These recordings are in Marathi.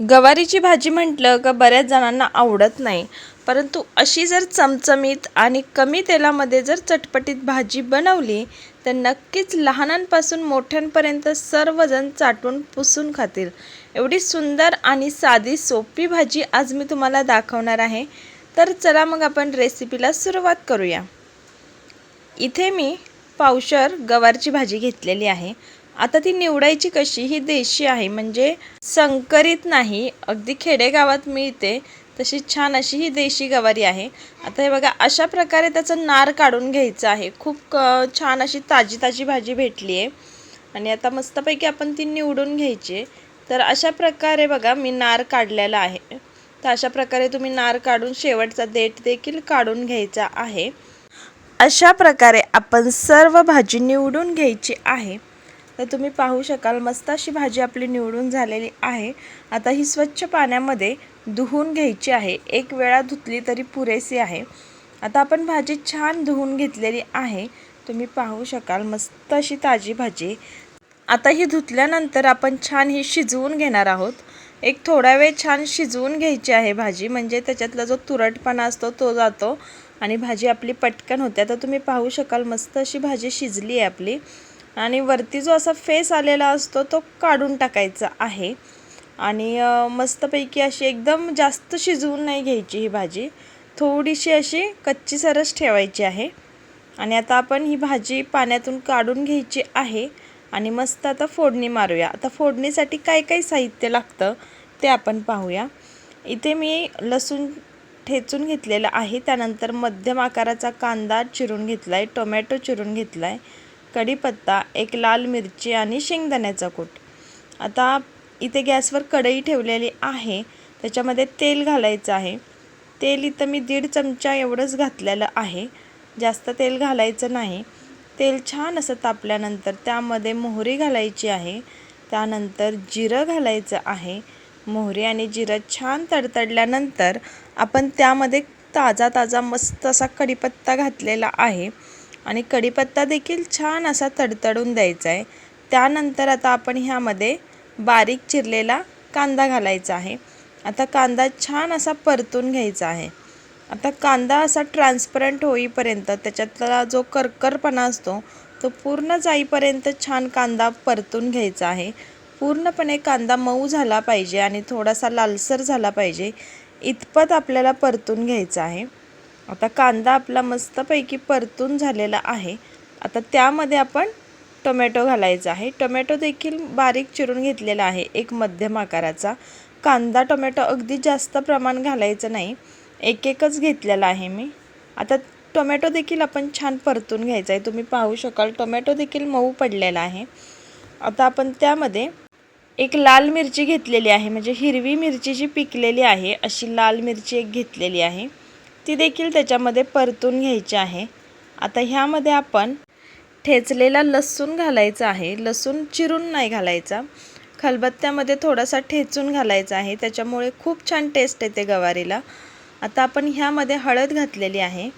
गवारीची भाजी म्हटलं का बऱ्याच जणांना आवडत नाही. परंतु अशी जर चमचमीत आणि कमी तेलामध्ये जर चटपटीत भाजी बनवली तर नक्कीच लहानांपासून मोठ्यांपर्यंत सर्वजण चाटून पुसून खातील. एवढी सुंदर आणि साधी सोपी भाजी आज मी तुम्हाला दाखवणार आहे. तर चला मग आपण रेसिपीला सुरुवात करूया. इथे मी पावशर गवारची भाजी घेतलेली आहे. आता ती निवडायची कशी? ही देशी आहे म्हणजे संकरित नाही अगदी खेडेगावात मिळते तशी छान अशी ही देशी गवारी आहे. आता हे बघा अशा प्रकारे त्याचं नार काढून घ्यायचं आहे. खूप छान अशी ताजी ताजी भाजी भेटली आहे आणि आता मस्तपैकी आपण ती निवडून घ्यायची आहे. तर अशा प्रकारे बघा मी नार काढलेला आहे. तर अशा प्रकारे तुम्ही नार काढून शेवटचा देठ देखील काढून घ्यायचा आहे. अशा प्रकारे आपण सर्व भाजी निवडून घ्यायची आहे. तर तुम्ही पाहू शकाल मस्त अशी भाजी आपली निवडून झालेली आहे. आता ही स्वच्छ पाण्यामध्ये धुवून घ्यायची आहे. एक वेळा धुतली तरी पुरेशी आहे. आता आपण भाजी छान धुवून घेतलेली आहे. तुम्ही पाहू शकाल मस्त अशी ताजी भाजी. आता ही धुतल्यानंतर आपण छान ही शिजवून घेणार आहोत. एक थोडा वेळ छान शिजवून घ्यायची आहे भाजी म्हणजे त्याच्यातला जो तुरटपणा असतो तो जातो आणि भाजी आपली पटकन होते. आता तुम्ही पाहू शकाल मस्त अशी भाजी शिजली आहे आपली. आणि वरती जो असा फेस आलेला असतो तो काढून टाकायचा आहे. आणि मस्तपैकी अशी एकदम जास्त शिजवून नाही घ्यायची ही भाजी. थोडीशी अशी कच्ची सरस ठेवायची आहे. आणि आता आपण ही भाजी पाण्यातून काढून घ्यायची आहे. आणि मस्त आता फोडणी मारूया. आता फोडणीसाठी काय काय साहित्य लागतं ते आपण पाहूया. इथे मी लसूण ठेचून घेतलेलं आहे. त्यानंतर मध्यम आकाराचा कांदा चिरून घेतला आहे टोमॅटो चिरून घेतला आहे कढीपत्ता एक लाल मिरची आणि शेंगदाण्याचा कूट. आता इथे गॅसवर कढई ठेवलेली आहे. त्याच्यामध्ये तेल घालायचं आहे. तेल इथं मी दीड चमचा एवढंच घातलेलं आहे. जास्त तेल घालायचं नाही. तेल छान असं तापल्यानंतर त्यामध्ये मोहरी घालायची आहे. त्यानंतर जिरं घालायचं आहे. मोहरी आणि जिरं छान तडतडल्यानंतर आपण त्यामध्ये ताजा ताजा मस्त असा कढीपत्ता घातलेला आहे. आणि कढीपत्ता देखील छान असा तडतडून द्यायचा आहे त्यानंतर आता आपण ह्यामध्ये बारीक चिरलेला कांदा घालायचा आहे. आता कांदा छान असा परतून घ्यायचा आहे. आता कांदा असा ट्रान्सपरंट होईपर्यंत त्याच्यातला जो करकरपणा असतो तो पूर्ण जाईपर्यंत छान कांदा परतून घ्यायचा आहे. पूर्णपणे कांदा मऊ झाला पाहिजे आणि थोडासा लालसर झाला पाहिजे. इतपत आपल्याला परतून घ्यायचा आहे. आता कांदा आपला मस्तपैकी परतून झालेला आहे. आता त्यामध्ये आपण टोमॅटो घालायचा आहे. टोमॅटो देखील बारीक चिरून घेतलेला आहे एक मध्यम आकाराचा. कांदा टोमॅटो अगदी जास्त प्रमाण घालायचं नाही. एक एकच घेतलेला आहे मी. आता टोमॅटो देखील आपण छान परतून घ्यायचा आहे. तुम्ही पाहू शकाल टोमॅटो देखील मऊ पडलेला आहे. आता आपण त्यामध्ये एक लाल मिरची घेतलेली आहे. म्हणजे हिरवी मिरची जी पिकलेली आहे अशी लाल मिरची एक घेतलेली आहे. ती देखील त्याच्यामध्ये परतून घ्यायची आहे. आता ह्यामध्ये आपण ठेचलेला लसूण घालायचा आहे. लसूण चिरून नाही घालायचा. खलबत्त्यामध्ये थोडासा ठेचून घालायचा आहे. त्याच्यामुळे खूप छान टेस्ट येते गवारीला. आता आपण ह्यामध्ये हळद घातलेली आहे.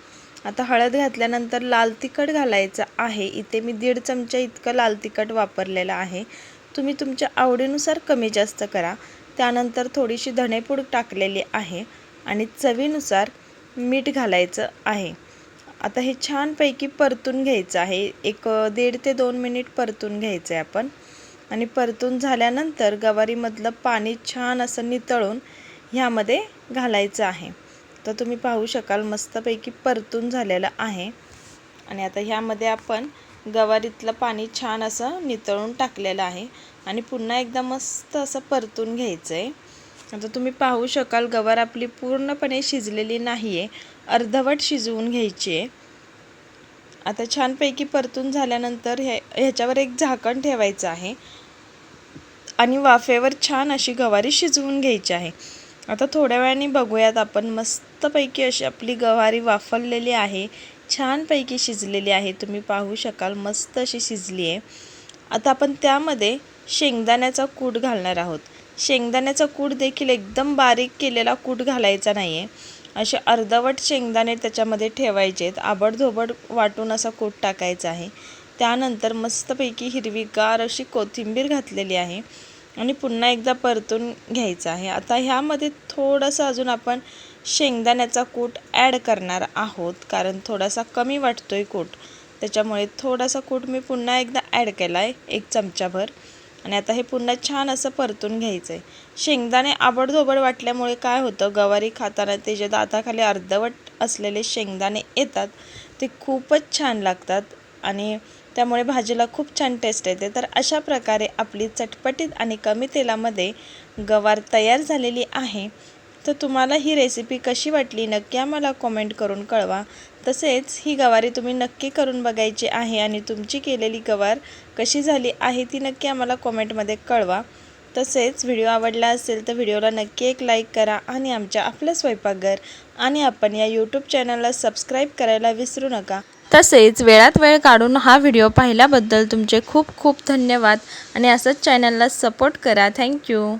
आता हळद घातल्यानंतर लाल तिखट घालायचं आहे. इथे मी दीड चमचा इतकं लाल तिखट वापरलेलं आहे. तुम्ही तुमच्या आवडीनुसार कमी जास्त करा. त्यानंतर थोडीशी धणेपूड टाकलेली आहे. आणि चवीनुसार मीठ घालायचं आहे. आता हे छानपैकी परतून घ्यायचं आहे. एक दीड ते दोन मिनिट परतून घ्यायचं आहे आपण. आणि परतून झाल्यानंतर गवारीमधलं पाणी छान असं नितळून ह्यामध्ये घालायचं आहे. तर तुम्ही पाहू शकाल मस्तपैकी परतून झालेलं आहे. आणि आता ह्यामध्ये आपण गवारीतलं पाणी छान असं नितळून टाकलेलं आहे. आणि पुन्हा एकदा मस्त असं परतून घ्यायचं आहे आता तुम्ही पाहू शकाल गवार आपली पूर्णपणे शिजलेली नाही आहे अर्धवट शिजवून घ्यायची आहे. आता छानपैकी परतून झाल्यानंतर हे ह्याच्यावर एक झाकण ठेवायचं आहे. आणि वाफेवर छान अशी गवारी शिजवून घ्यायची आहे. आता थोड्या वेळाने बघूयात आपण मस्तपैकी अशी आपली गवारी वाफरलेली आहे. छानपैकी शिजलेली आहे. तुम्ही पाहू शकाल मस्त अशी शिजली आहे आता आपण त्यामध्ये शेंगदाण्याचा कूट घालणार आहोत. शेंगदाण्याचा कूट देखील एकदम बारीक केलेला कूट घालायचा नाही आहे असे अर्धवट शेंगदाणे त्याच्यामध्ये ठेवायचे आहेत. आबडधोबड वाटून असा कूट टाकायचा आहे. त्यानंतर मस्तपैकी हिरवीगार अशी कोथिंबीर घातलेली आहे आणि पुन्हा एकदा परतून घ्यायचं आहे. आता ह्यामध्ये थोडंसं अजून आपण शेंगदाण्याचा कूट ॲड करणार आहोत कारण थोडासा कमी वाटतो आहे कूट. त्याच्यामुळे थोडासा कूट मी पुन्हा एकदा ॲड केला आहे एक चमचाभर. आणि आता हे पुन्हा छान असं परतून घ्यायचं आहे शेंगदाणे आबडधोबड वाटल्यामुळे काय होतं गवारी खाताना ते जे दाताखाली अर्धवट असलेले शेंगदाणे येतात ते खूपच छान लागतात आणि त्यामुळे भाजीला खूप छान टेस्ट येते. तर अशा प्रकारे आपली चटपटीत आणि कमी तेलामध्ये गवार तयार झालेली आहे. तर तुम्हाला ही रेसिपी कशी वाटली नक्की आम्हाला कॉमेंट करून कळवा. तसेच ही गवारी तुम्ही नक्की करून बघायची आहे आणि तुमची केलेली गवार कशी झाली आहे ती नक्की आम्हाला कॉमेंटमध्ये कळवा. तसेच व्हिडिओ आवडला असेल तर व्हिडिओला नक्की एक लाईक करा आणि आमच्या आपल्या स्वयंपाकघर आणि आपण या यूट्यूब चॅनलला सबस्क्राईब करायला विसरू नका. तसेच वेळात वेळ काढून हा व्हिडिओ पाहिल्याबद्दल तुमचे खूप खूप धन्यवाद आणि असंच चॅनलला सपोर्ट करा. थँक्यू.